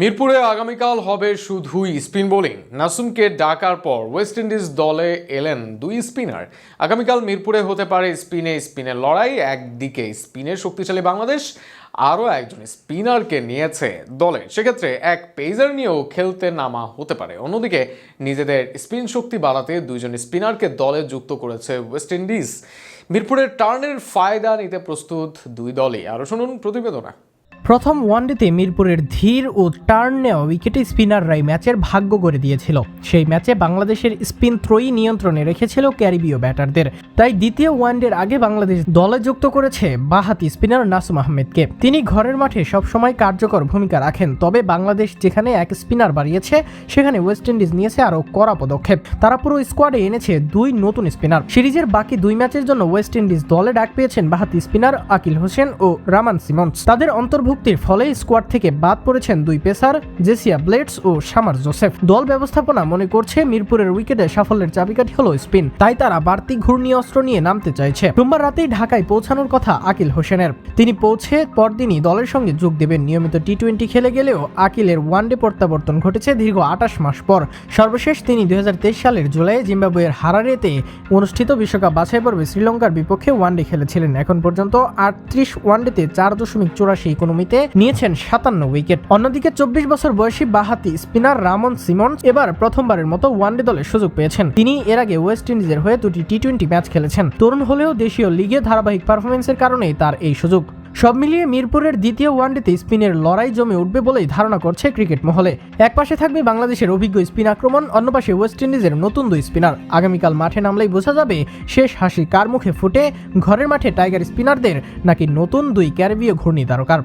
মিরপুরে আগামীকাল হবে শুধুই স্পিন বোলিং। নাসুমকে ডাকার পর ওয়েস্ট ইন্ডিজ দলে এলেন দুই স্পিনার। আগামীকাল মিরপুরে হতে পারে স্পিনে স্পিনের লড়াই, একদিকে স্পিনে শক্তিশালী বাংলাদেশ, আরও একজন স্পিনারকে নিয়েছে দলে। সেক্ষেত্রে এক পেজার নিয়েও খেলতে নামা হতে পারে। অন্যদিকে নিজেদের স্পিন শক্তি বাড়াতে দুইজন স্পিনারকে দলে যুক্ত করেছে ওয়েস্ট ইন্ডিজ। মিরপুরের টার্নের ফায়দা নিতে প্রস্তুত দুই দলই। আরও শুনুন প্রতিবেদনা। প্রথম ওয়ানডেতে মিরপুরের ধীর ও টার্ন নেওয়া উইকেটে স্পিনাররাই ম্যাচের ভাগ্য করে দিয়েছিল। সেই ম্যাচে বাংলাদেশের স্পিন ত্রয়ী নিয়ন্ত্রণে রেখেছিল ক্যারিবীয় ব্যাটারদের। তাই দ্বিতীয় ওয়ানডের আগে বাংলাদেশ দলে যুক্ত করেছে বাহাতি স্পিনার নাসুম আহমেদকে। তিনি ঘরের মাঠে সবসময় কার্যকর ভূমিকা রাখেন, তবে বাংলাদেশ যেখানে এক স্পিনার বাড়িয়েছে, সেখানে ওয়েস্ট ইন্ডিজ নিয়েছে আরও কড়া পদক্ষেপ। তারা পুরো স্কোয়াডে এনেছে দুই নতুন স্পিনার। সিরিজের বাকি দুই ম্যাচের জন্য ওয়েস্ট ইন্ডিজ দলে ডাক পেয়েছেন বাহাতি স্পিনার আকিল হোসেন ও রামান সিমন্স। তাদের অন্তর্ভুক্তির ফলে স্কোয়াড থেকে বাদ পড়েছেন দুই পেসার, জেসিয়া ব্লেডস ও সামার জোসেফ। দল ব্যবস্থাপনা মনে করছে মিরপুরের উইকেটে সাফল্যের চাবিকাঠি হলো স্পিন, তাই তারা বাড়তি ঘূর্ণি অস্ত্র নিয়ে নামতে চাইছে। সোমবার রাতেই ঢাকায় পৌঁছানোর কথা আকিল হোসেনের। তিনি পৌঁছে পরদিনই দলের সঙ্গে যোগ দেবেন। নিয়মিত টি টোয়েন্টি খেলে গেলেও আকিলের ওয়ানডে প্রত্যাবর্তন ঘটেছে দীর্ঘ আঠাশ মাস পর। সর্বশেষ তিনি দুই হাজার তেইশ সালের জুলাই জিম্বাবুয়ের হারারেতে অনুষ্ঠিত বিশ্বকাপ বাছাই পর্বে শ্রীলঙ্কার বিপক্ষে ওয়ানডে খেলেছিলেন। এখন পর্যন্ত আটত্রিশ ওয়ানডেতে চার দশমিক চুরাশি ইকোনমিতে নিয়েছেন সাতান্ন উইকেট। অন্যদিকে চব্বিশ বছর বয়সী বাহাতি স্পিনার রামন সিমন্স এবার প্রথমবারের মতো ওয়ানডে দলে সুযোগ পেয়েছেন। তিনি এর আগে ওয়েস্ট ইন্ডিজের হয়ে দুটি টি টোয়েন্টি ম্যাচ খেলেছেন। তরুণ হলেও দেশীয় লিগে ধারাবাহিক পারফরমেন্সের কারণেই তার এই সুযোগ। সব মিলিয়ে মিরপুরের দ্বিতীয় ওয়ানডেতে স্পিনের লড়াই জমে উঠবে বলেই ধারণা করছে ক্রিকেট মহলে। এক পাশে থাকবে বাংলাদেশের অভিজ্ঞ স্পিন আক্রমণ, অন্য পাশে ওয়েস্ট ইন্ডিজের নতুন দুই স্পিনার। আগামীকাল মাঠে নামলেই বোঝা যাবে শেষ হাসি কার মুখে ফুটে, ঘরের মাঠে টাইগার স্পিনারদের নাকি নতুন দুই ক্যারিবীয় ঘূর্ণি তারকার